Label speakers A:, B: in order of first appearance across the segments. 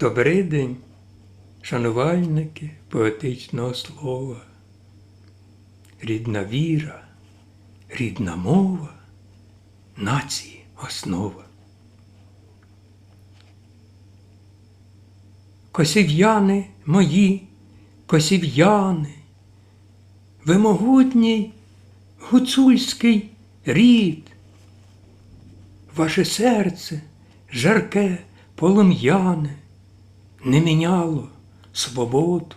A: Добрий день, шанувальники поетичного слова. Рідна віра, рідна мова, нації основа. Косів'яни мої, косів'яни, ви могутній гуцульський рід, ваше серце жарке, полум'яне, не міняло свободу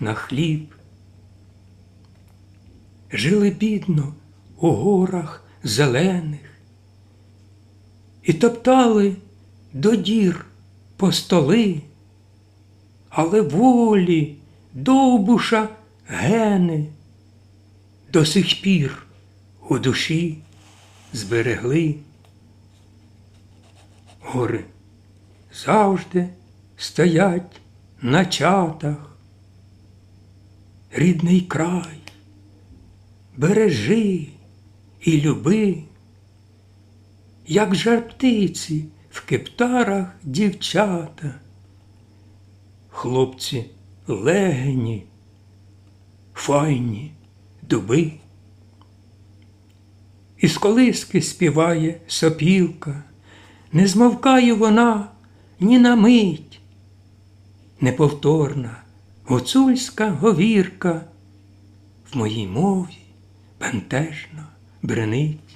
A: на хліб. Жили бідно у горах зелених і топтали до дір по столи, але волі довбуша гени до сих пір у душі зберегли. Гори завжди стоять на чатах. Рідний край, бережи і люби, як жар птиці в кептарах дівчата, хлопці легені, файні дуби. Із колиски співає сопілка, не змовкає вона ні на мить. Неповторна гуцульська говірка в моїй мові бентежно бренить.